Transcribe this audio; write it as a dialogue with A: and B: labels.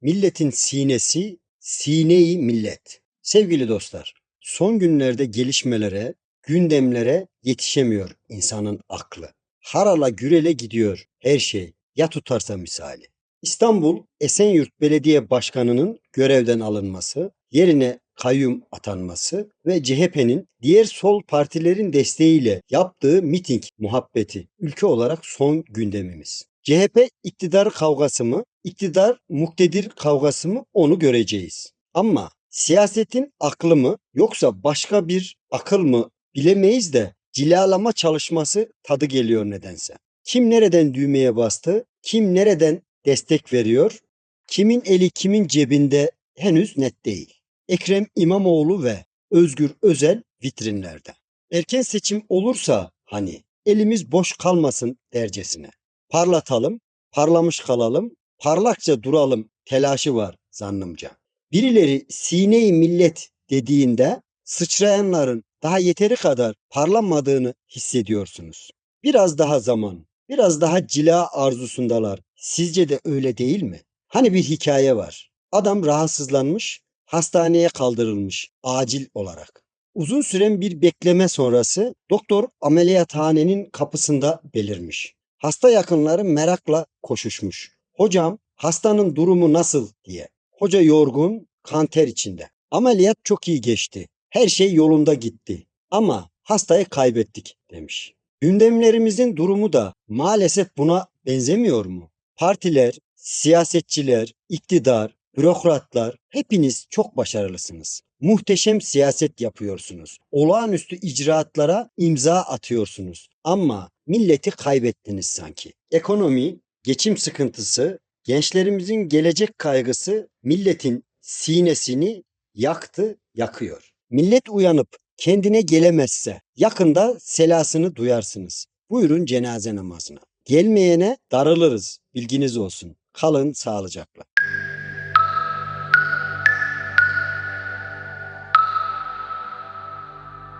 A: Milletin sinesi, sineyi millet. Sevgili dostlar, son günlerde gelişmelere, gündemlere yetişemiyor insanın aklı. Harala gürele gidiyor her şey. Ya tutarsa misali. İstanbul Esenyurt Belediye Başkanı'nın görevden alınması, yerine kayyum atanması ve CHP'nin diğer sol partilerin desteğiyle yaptığı miting muhabbeti ülke olarak son gündemimiz. CHP iktidar kavgası mı, iktidar muktedir kavgası mı onu göreceğiz. Ama siyasetin aklı mı yoksa başka bir akıl mı bilemeyiz de cilalama çalışması tadı geliyor nedense. Kim nereden düğmeye bastı, kim nereden destek veriyor, kimin eli kimin cebinde henüz net değil. Ekrem İmamoğlu ve Özgür Özel vitrinlerde. Erken seçim olursa hani elimiz boş kalmasın dercesine. Parlatalım, parlamış kalalım, parlakça duralım telaşı var zannımca. Birileri sine-i millet dediğinde sıçrayanların daha yeteri kadar parlamadığını hissediyorsunuz. Biraz daha zaman, biraz daha cila arzusundalar. Sizce de öyle değil mi? Hani bir hikaye var. Adam rahatsızlanmış, hastaneye kaldırılmış acil olarak. Uzun süren bir bekleme sonrası doktor ameliyathanenin kapısında belirmiş. Hasta yakınları merakla koşuşmuş. Hocam hastanın durumu nasıl diye. Hoca yorgun, kanter içinde. Ameliyat çok iyi geçti. Her şey yolunda gitti. Ama hastayı kaybettik demiş. Gündemlerimizin durumu da maalesef buna benzemiyor mu? Partiler, siyasetçiler, iktidar, bürokratlar hepiniz çok başarılısınız. Muhteşem siyaset yapıyorsunuz. Olağanüstü icraatlara imza atıyorsunuz. Ama milleti kaybettiniz sanki. Ekonomi, geçim sıkıntısı, gençlerimizin gelecek kaygısı milletin sinesini yaktı, yakıyor. Millet uyanıp kendine gelemezse yakında selasını duyarsınız. Buyurun cenaze namazına. Gelmeyene darılırız. Bilginiz olsun. Kalın sağlıcakla.